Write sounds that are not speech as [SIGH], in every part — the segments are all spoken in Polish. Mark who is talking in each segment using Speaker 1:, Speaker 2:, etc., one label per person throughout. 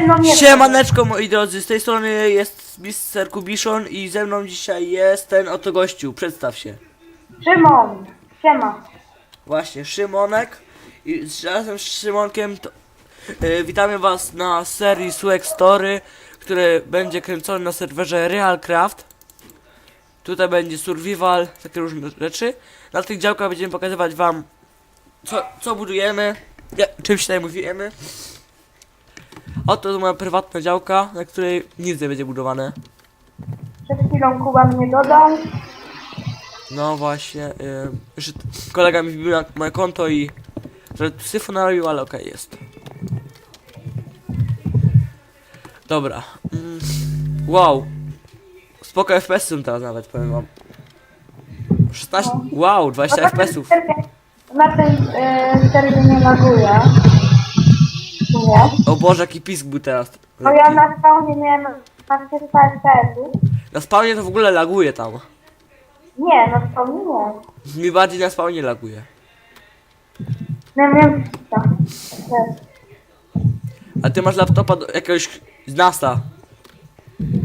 Speaker 1: ze mną jest.
Speaker 2: Siemaneczko moi drodzy, z tej strony jest Mr. Kubiszon i ze mną dzisiaj jest ten oto gościu, przedstaw się.
Speaker 1: Szymon. Siema.
Speaker 2: Właśnie, Szymonek i z- razem z Szymonkiem to, e, witamy was na serii Swag Story, które będzie kręcone na serwerze Realcraft. Tutaj będzie survival, takie różne rzeczy. Na tych działkach będziemy pokazywać wam co, co budujemy, ja, czym się zajmujemy. Oto moja prywatna działka, na której nic nie będzie budowane.
Speaker 1: Przed chwilą Kuba mnie dodał.
Speaker 2: No właśnie, yy, t- kolega mi wbił na moje konto i że syfu narobił, ale okej jest. Dobra. Mm, wow. Spoko FPS są teraz nawet, powiem wam. 16, wow, 20 FPS-ów.
Speaker 1: Na tym serwie nie laguje. Nie.
Speaker 2: O Boże, jaki pisk był teraz.
Speaker 1: Bo ja na spawnie miałem na 300 FPS-ów.
Speaker 2: Na spawnie to w ogóle laguje tam.
Speaker 1: Nie, na spawnie nie.
Speaker 2: Mi bardziej na spawnie laguje.
Speaker 1: No ja miałem 300. Też.
Speaker 2: A ty masz laptopa do jakiegoś z NASA.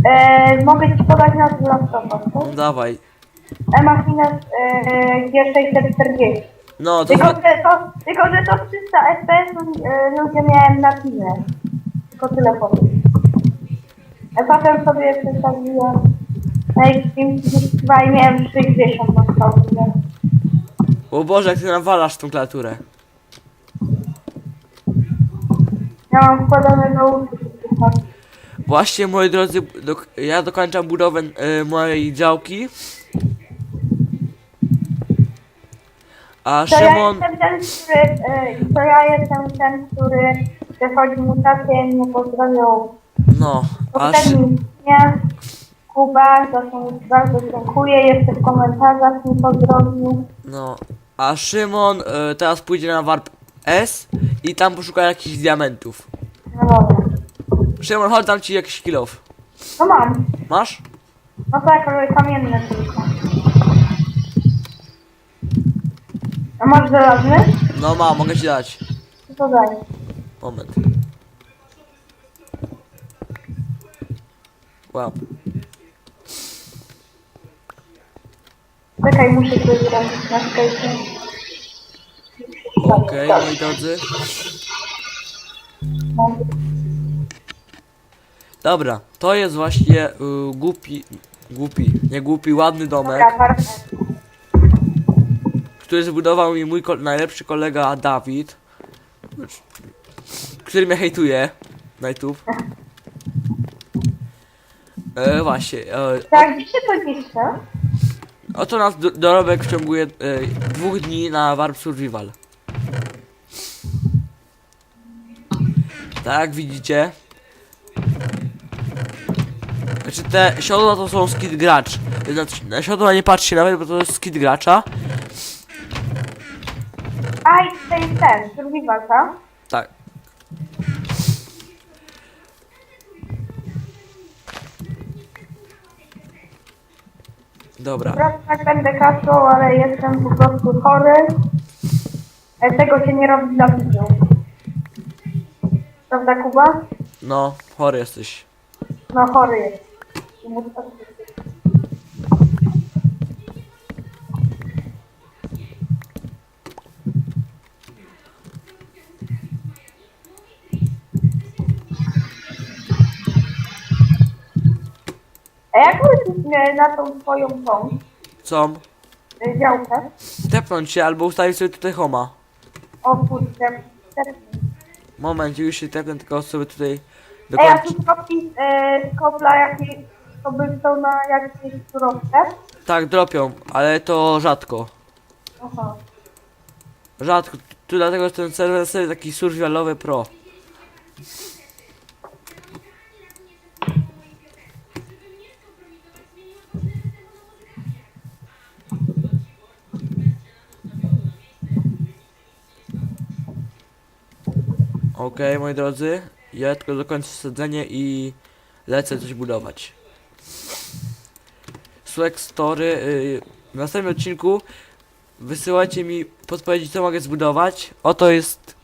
Speaker 1: E, mogę ci podać nazwę laptopa.
Speaker 2: No
Speaker 1: tak?
Speaker 2: dawaj.
Speaker 1: E-Machines e, G640.
Speaker 2: No to...
Speaker 1: Tylko, że to, tylko, że to 300 FPS e, ludzie miałem na filmie. Tylko tyle powiem. A potem sobie przestawiłem na Xtreme 32 i miałem 60 na stałe.
Speaker 2: O Boże, jak ty nawalasz tą klawiaturę.
Speaker 1: Ja mam wkładane do uszu.
Speaker 2: Właśnie, moi drodzy, dok ja dokończam budowę e, mojej działki. A
Speaker 1: To ja
Speaker 2: Szymon...
Speaker 1: jestem ten, który, e, to ja jestem ten, który przechodzi mutację i nie pozdrawiał.
Speaker 2: No, a, Szy.
Speaker 1: Kuba, za to mu bardzo dziękuję. Jeszcze w komentarzach mi pozdrowił.
Speaker 2: no, a Szymon e, teraz pójdzie na Warp S i tam poszuka jakichś diamentów.
Speaker 1: No dobra.
Speaker 2: Szymon, chodź dam ci jakiś kilof.
Speaker 1: No mam.
Speaker 2: Masz?
Speaker 1: No tak, ale kamienne tylko. A masz żelazny?
Speaker 2: No ma, mogę ci dać.
Speaker 1: To to daj.
Speaker 2: Moment. Wow.
Speaker 1: Czekaj, muszę to zrobić na skajcie.
Speaker 2: Okej, moi drodzy. Dobra, to jest właśnie y, głupi, głupi, nie głupi, ładny domek,
Speaker 1: Dobra.
Speaker 2: Który zbudował mi mój najlepszy kolega Dawid, który mnie hejtuje na YouTube. E, właśnie, e,
Speaker 1: Tak, gdzie to pisze?
Speaker 2: oto nas do, dorobek w ciągu jed, e, dwóch dni na Warp Survival. Tak, jak widzicie. Znaczy te siodła to są skid gracz. Znaczy, na siodła nie patrzcie nawet, bo to jest skid gracza.
Speaker 1: A, i tutaj jest ten, survival, tak?
Speaker 2: Tak. Dobra.
Speaker 1: Teraz tak będę kaszlał, ale jestem po prostu chory. E, Tego się nie robi dla widzów. Prawda, Kuba?
Speaker 2: No, chory jesteś.
Speaker 1: No, chory jest. Na tą twoją tą
Speaker 2: Co?
Speaker 1: e, działkę?
Speaker 2: Tepnąć się albo ustawić sobie tutaj homa.
Speaker 1: O kurde, teraz.
Speaker 2: Moment, już się tepnę, tylko sobie tutaj
Speaker 1: Ej, a
Speaker 2: dokończę.
Speaker 1: tu kropki z kobla jakieś, to by są na jakieś surowce?
Speaker 2: Tak, dropią, ale to rzadko.
Speaker 1: Aha.
Speaker 2: Rzadko. Tu dlatego jest ten serwer serii taki survivalowy pro. Okej, moi drodzy, ja tylko dokończę sadzenie i lecę coś budować. Swag Story, yy, w następnym odcinku wysyłajcie mi podpowiedzi co mogę zbudować. Oto jest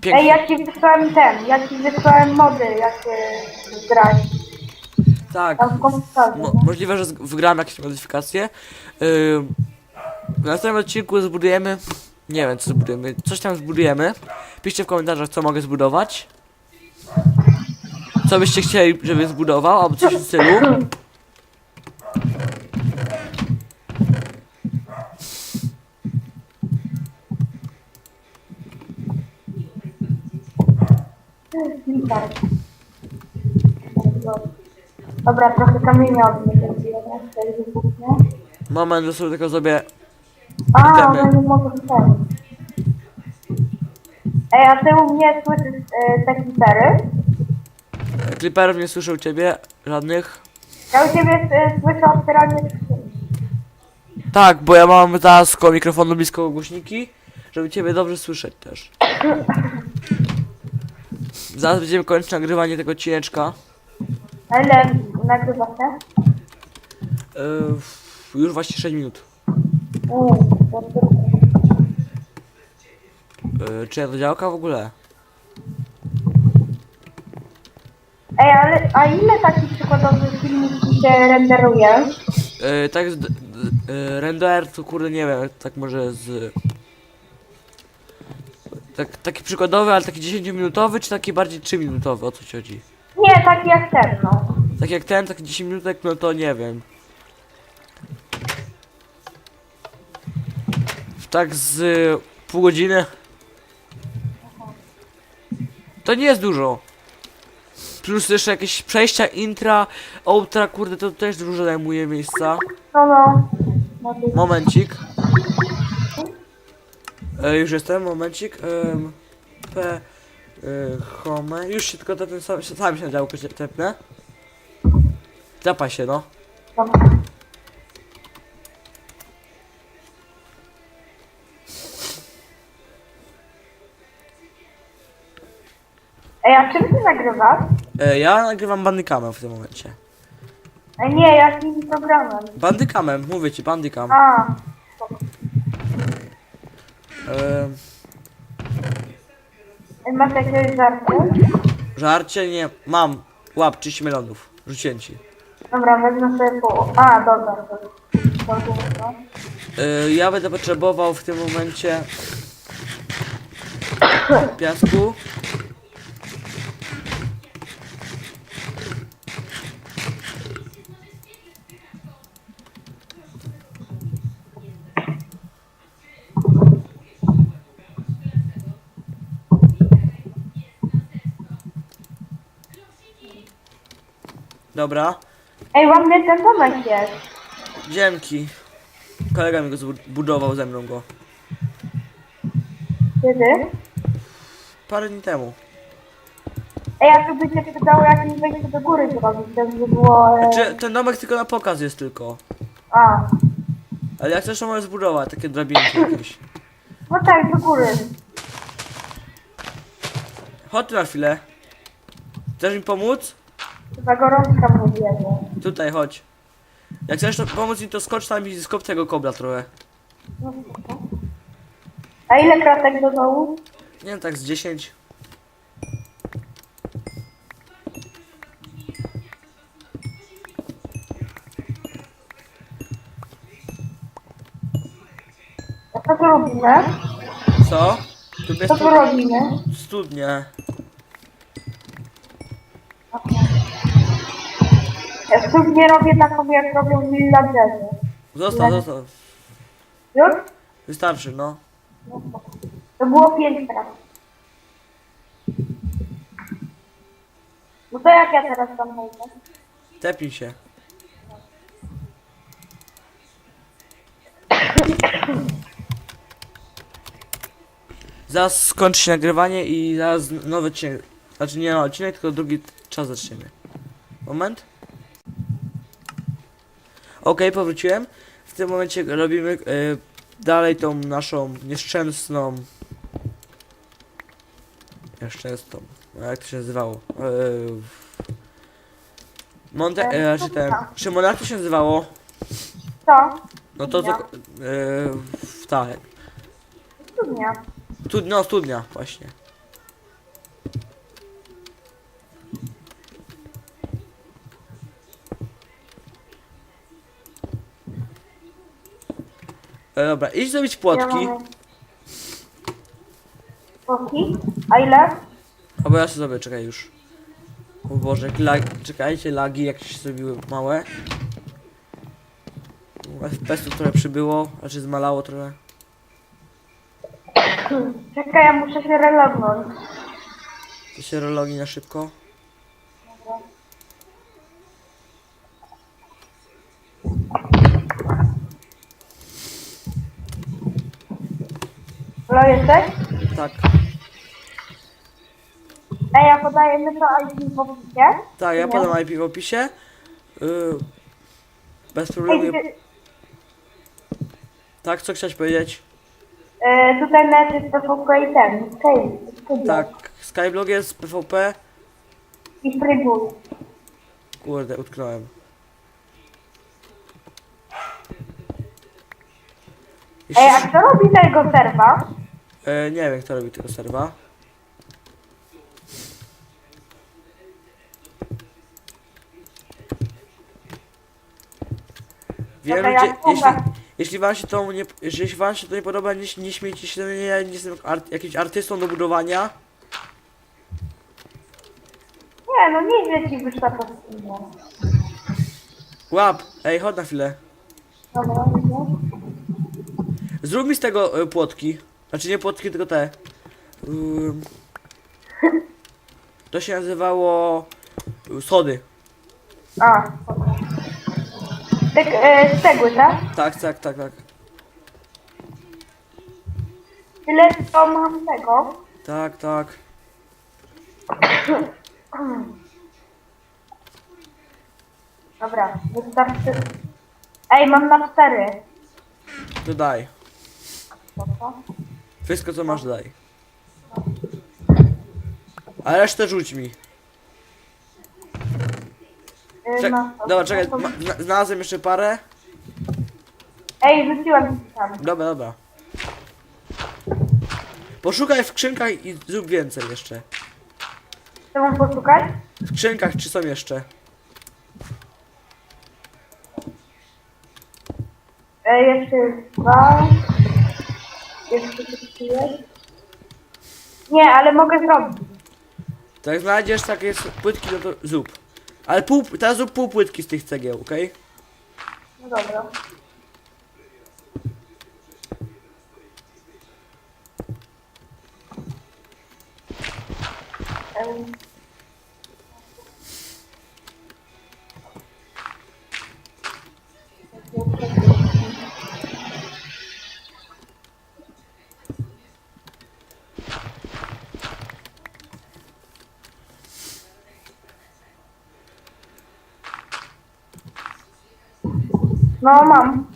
Speaker 2: Pięknie.
Speaker 1: Ej, ja ci wysłałem ten, ja ci wysłałem mody, jak y, grać.
Speaker 2: Tak.
Speaker 1: Tam w komputerze.
Speaker 2: Mo możliwe, że wgrałem jakieś modyfikacje. Yy, w następnym odcinku zbudujemy. Nie wiem, co zbudujemy. Coś tam zbudujemy. Piszcie w komentarzach, co mogę zbudować. Co byście chcieli, żeby zbudował, albo coś w stylu.
Speaker 1: Dobra, trochę kamienia od mnie zrobiłem, nie?
Speaker 2: Moment, że sobie tylko zrobię.
Speaker 1: A, one nie mogą ten. Ej, a ty u mnie słyszysz y, te gitary?
Speaker 2: Clipperów nie słyszę u ciebie żadnych.
Speaker 1: Ja u ciebie y, słyszę otwieranie skrzyni.
Speaker 2: Tak, bo ja mam zaraz koło mikrofonu blisko głośniki, żeby ciebie dobrze słyszeć też. [COUGHS] Zaraz będziemy kończyć nagrywanie tego odcineczka.
Speaker 1: A ile nagrywa się?
Speaker 2: Yy, już właśnie 6 minut. Yy, czy ja to działka w ogóle?
Speaker 1: Ej, ale a ile takich przykładowych filmików się renderuje?
Speaker 2: Yy, tak z, d, d, yy, render to kurde nie wiem, tak może z... Tak, taki przykładowy, ale taki 10-minutowy, czy taki bardziej 3-minutowy, o co ci chodzi?
Speaker 1: Nie, taki jak ten, no.
Speaker 2: Tak jak ten, taki 10 minutek, no to nie wiem. Tak z y, pół godziny. To nie jest dużo. Plus jeszcze jakieś przejścia, intra, outra, kurde, to też dużo zajmuje miejsca.
Speaker 1: No, no.
Speaker 2: Momencik. E, już jestem, momencik. Em, P. E, home. Już się tylko ten sam, sam się na działkę tepnę. Zapaj się, no.
Speaker 1: Dobra. A czym ty nagrywasz?
Speaker 2: E, ja nagrywam bandykamem w tym momencie.
Speaker 1: Ej, nie, jakim programem?
Speaker 2: Bandykamem, mówię ci, bandykam.
Speaker 1: A,
Speaker 2: E,
Speaker 1: ej, masz jakieś żarty?
Speaker 2: żarcie nie. Mam. Łap 30 melonów. Rzuciłem ci.
Speaker 1: Dobra, wezmę sobie pół. A. Dobra.
Speaker 2: E, ja będę potrzebował w tym momencie [COUGHS] piasku. Dobra.
Speaker 1: Ej, ładny ten domek jest.
Speaker 2: Dzięki. Kolega mi go zbudował ze mną go.
Speaker 1: Kiedy?
Speaker 2: Parę dni temu.
Speaker 1: Ej, a tu by się przydało jakieś wejście do góry zrobić, to by było... E...
Speaker 2: Czy ten domek tylko na pokaz jest tylko.
Speaker 1: A,
Speaker 2: Ale jak chcesz to możesz zbudować takie drabinki jakieś. [LAUGHS]
Speaker 1: no tak, do góry.
Speaker 2: Chodź tu na chwilę. Chcesz mi pomóc?
Speaker 1: Chyba gorączka mnie bierze.
Speaker 2: Tutaj chodź. Jak chcesz to pomóc mi to skocz tam i skop tego kobla trochę.
Speaker 1: No, spoko. A ile kratek do dołu?
Speaker 2: Nie wiem, tak z 10.
Speaker 1: A co tu robimy?
Speaker 2: Co? Tu jest
Speaker 1: Co tu robimy?
Speaker 2: studnie.
Speaker 1: Ja tu nie robię taką, jak robią villagerzy.
Speaker 2: Zostaw, zostaw.
Speaker 1: Już?
Speaker 2: Wystarczy, no.
Speaker 1: No, spoko. To było pięć kratek. No to jak ja teraz tam wejdę?
Speaker 2: Tepnij się. Zaraz skończy się nagrywanie i zaraz nowy odcinek. Znaczy nie nowy odcinek, tylko drugi czas zaczniemy. Moment. Ok, powróciłem. W tym momencie robimy e, dalej tą naszą nieszczęsną. Nieszczęsną. Jak to się nazywało? E, Monte. E, czy ten. Szymon, jak to się nazywało?
Speaker 1: Co?
Speaker 2: No to. to e, tak.
Speaker 1: Studnia.
Speaker 2: Tu, no, studnia, właśnie. E, dobra, idź zrobić płotki.
Speaker 1: Płotki? A ile?
Speaker 2: Albo ja sobie zrobię, czekaj już. O Boże, jak lag, czekajcie, lagi jak się zrobiły małe. FPS-u trochę przybyło, znaczy zmalało trochę.
Speaker 1: Czekaj, ja muszę się relognąć.
Speaker 2: To się relogi na szybko.
Speaker 1: Halo, jesteś?
Speaker 2: Tak,
Speaker 1: Ej, ja podaję my to IP w opisie.
Speaker 2: tak, ja
Speaker 1: Nie.
Speaker 2: podam IP w opisie. Yy, bez problemu.
Speaker 1: Ej,
Speaker 2: je-
Speaker 1: ty,
Speaker 2: Tak, co chciałeś powiedzieć?
Speaker 1: e, tutaj net jest PVP i ten. Okej, okay.
Speaker 2: Tak, Skyblog jest, PvP.
Speaker 1: I trybu.
Speaker 2: Kurde, utknąłem.
Speaker 1: Ej, a kto robi tego serwa?
Speaker 2: E, nie wiem, kto robi tego serwa. Wiem,
Speaker 1: Dobra, ja
Speaker 2: jeśli, jeśli wam się to nie, jeśli wam się to nie podoba, nie, nie śmiejcie się, nie, ja nie jestem art, jakimś artystą do budowania.
Speaker 1: Nie, no nie ci wyszła to no.
Speaker 2: Łap, ej, chodź na chwilę.
Speaker 1: Dobra, no.
Speaker 2: Zrób mi z tego y, płotki. Znaczy nie płotki, tylko te. Ym, to się nazywało y, schody.
Speaker 1: A. Tak, e, z cegły, tak?
Speaker 2: Tak, tak, tak, tak.
Speaker 1: Tyle to mam tego.
Speaker 2: Tak, tak.
Speaker 1: Dobra, wystarczy. Ej, mam na cztery.
Speaker 2: To daj.
Speaker 1: Dobra.
Speaker 2: Wszystko co masz daj. A resztę rzuć mi. Czek dobra, czekaj, ma znalazłem jeszcze parę.
Speaker 1: Ej, rzuciłam ci tam.
Speaker 2: Dobra, dobra. Poszukaj w skrzynkach i zrób więcej jeszcze.
Speaker 1: Chcę mam poszukać?
Speaker 2: W skrzynkach czy są jeszcze?
Speaker 1: Ej, jeszcze dwa. Jeszcze coś. Nie, ale mogę zrobić.
Speaker 2: To jak znajdziesz takie s- płytki, no to zrób. Ale pół, teraz zrób pół płytki z tych cegieł, okej?
Speaker 1: No dobra. No mam.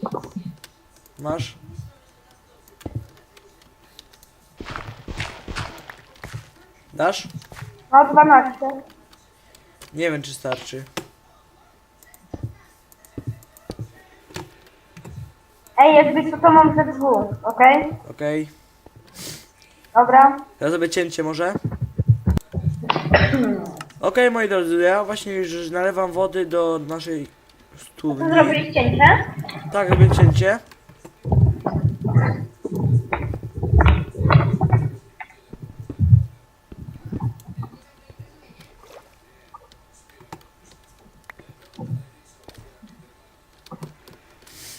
Speaker 2: Masz? Dasz?
Speaker 1: No 12.
Speaker 2: Nie wiem czy starczy.
Speaker 1: Ej, jakby co to mam ze dwóch, okej?
Speaker 2: Okej.
Speaker 1: Dobra.
Speaker 2: Teraz zrobię cięcie może. Okej moi drodzy, ja właśnie już nalewam wody do naszej studni.
Speaker 1: Zrobiłeś cięcie?
Speaker 2: Tak, robię cięcie.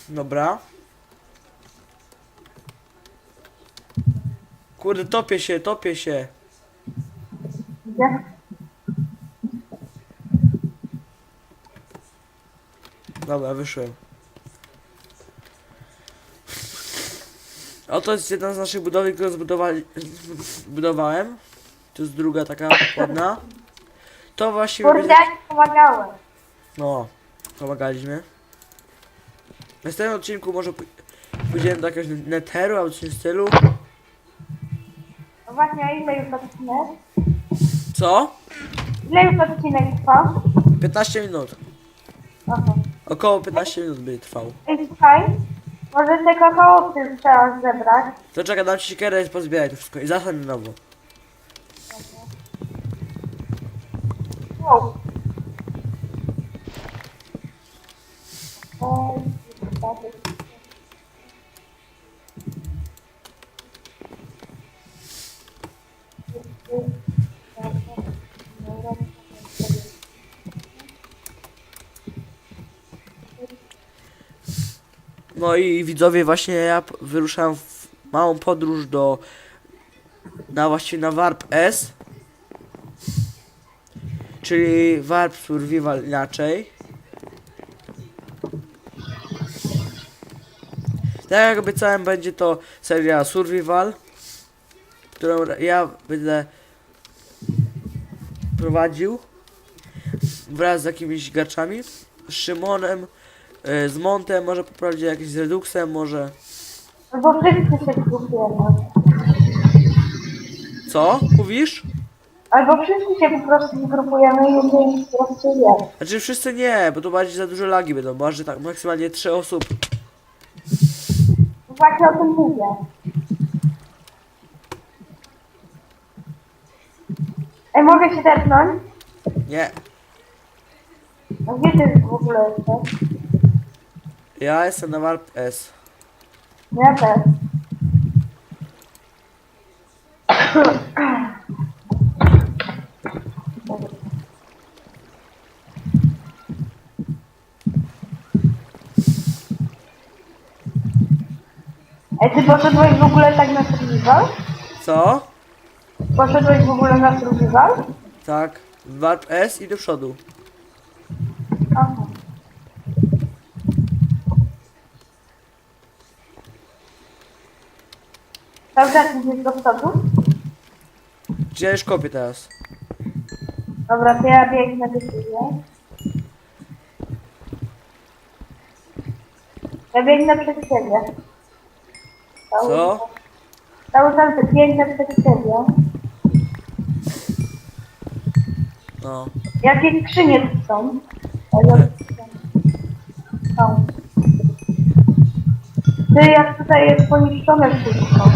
Speaker 2: Dobra. Kurde, topię się, topię się.
Speaker 1: Gdzie?
Speaker 2: Dobra, wyszłem. Oto jest jedna z naszych budowli, którą zbudowali, zbudowałem. To jest druga taka ładna. To właściwie
Speaker 1: Kurde,
Speaker 2: będzie...
Speaker 1: pomagałem.
Speaker 2: No, pomagaliśmy. W następnym odcinku może pój- pójdziemy do jakiegoś netheru albo coś w stylu.
Speaker 1: No właśnie, a ile już odcinek?
Speaker 2: Co?
Speaker 1: Ile już odcinek trwa?
Speaker 2: 15 minut.
Speaker 1: Aha.
Speaker 2: Około 15 minut by trwał.
Speaker 1: Ej, słuchaj, może te kakaopy trzeba zebrać.
Speaker 2: To czekaj, dam ci siekierę i pozbieraj to wszystko i zasadź na nowo.
Speaker 1: Wow. Ej,
Speaker 2: No i widzowie, właśnie ja wyruszałem w małą podróż do... Na właściwie na Warp S. Czyli Warp Survival inaczej. Tak jak obiecałem, będzie to seria Survival, którą ja będę prowadził wraz z jakimiś graczami. Szymonem, y, z Montem, może poprawić jakiś z Reduxem, może...
Speaker 1: No bo wszyscy się grupujemy.
Speaker 2: Co? Mówisz?
Speaker 1: Albo wszyscy się po prostu zgrupujemy i jeden po prostu jest.
Speaker 2: Znaczy wszyscy nie, bo to bardziej za duże lagi będą, może tak maksymalnie 3 osób.
Speaker 1: Właśnie o tym mówię. Ej, mogę się tepnąć?
Speaker 2: Nie,
Speaker 1: A gdzie ty w ogóle jesteś?
Speaker 2: Ja jestem na Warp S.
Speaker 1: Ja też. Ej, ty poszedłeś w ogóle tak na survival?
Speaker 2: Co?
Speaker 1: Poszedłeś w ogóle na survival?
Speaker 2: Tak, Warp S i do przodu.
Speaker 1: Cały czas idziesz do przodu?
Speaker 2: Gdzie ja już kopię teraz?
Speaker 1: Dobra, to ja biegnę do ciebie. Ja biegnę przed siebie. Cały-
Speaker 2: Co?
Speaker 1: Cały czas biegnę przed siebie.
Speaker 2: No.
Speaker 1: Jakie skrzynie tu są? Ale- Są. Ty, jak tutaj jest poniszczone wszystko.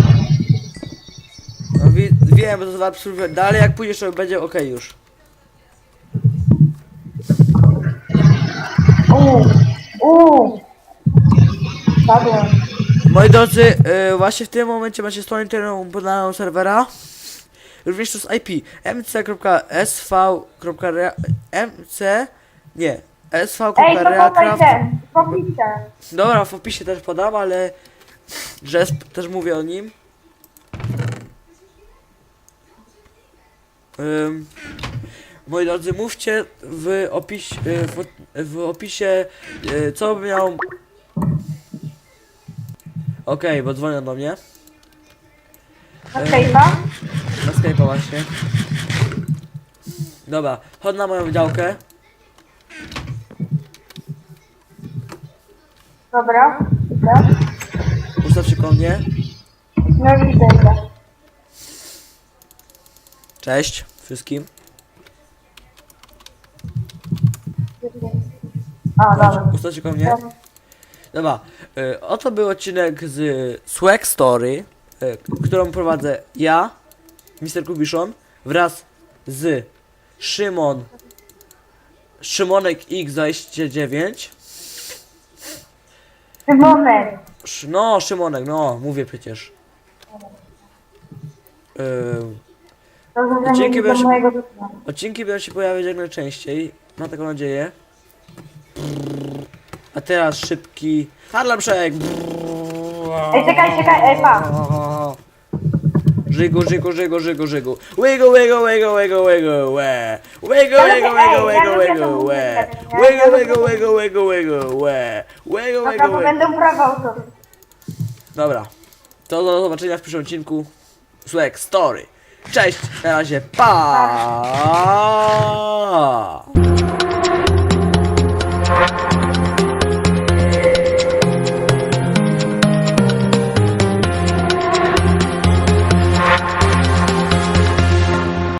Speaker 2: No wi- wiem, bo to Warp Survival. Dalej jak pójdziesz, to będzie ok już.
Speaker 1: Uuu, uuu. Padłem.
Speaker 2: Moi drodzy, y, właśnie w tym momencie macie stronę internetową podaną serwera. Również to jest IP mc.sv. mc. Nie.
Speaker 1: Ej, to podaj
Speaker 2: sv.reacraft.
Speaker 1: ten.
Speaker 2: Dobra, w opisie też podam, ale że sp- też mówię o nim. Ym, moi drodzy, mówcie w, opiś, y, w, w opisie, y, co miał... Okej, bo dzwonią do mnie.
Speaker 1: Na Skype'a?
Speaker 2: Na Skype'a właśnie. Dobra, chodź na moją działkę.
Speaker 1: Dobra, widzę.
Speaker 2: Ustaw się koło mnie.
Speaker 1: No widzę.
Speaker 2: Cześć wszystkim.
Speaker 1: A, dobra.
Speaker 2: Ustaw się koło mnie. Dobra, y, oto był odcinek z Swag Story, y, którą prowadzę ja, Mr. Kubiszon, wraz z Szymon, Szymonek X29.
Speaker 1: Symonek.
Speaker 2: Sz, no, Szymonek, no, mówię przecież. Y,
Speaker 1: Do
Speaker 2: Basiu.
Speaker 1: mojego domu.
Speaker 2: odcinki będą się pojawiać jak najczęściej, mam taką nadzieję. A teraz szybki Harlem-Shake.
Speaker 1: Ej, czekaj, czekaj, ej, pa.
Speaker 2: Żygu, żygu, żygu, żygu, żygu. Wiggle, wiggle, wiggle, wiggle, wiggle, łe. Wiggle, wiggle, wiggle, wiggle, wiggle?
Speaker 1: Ja
Speaker 2: Wiggle, wiggle, wiggle, wiggle, wiggle, łe. Wiggle,
Speaker 1: Dobra,
Speaker 2: wiggle, wiggle.
Speaker 1: będą autorskie.
Speaker 2: Dobra. To do zobaczenia w przyszłym odcinku. Swag Story. Cześć, na razie, pa!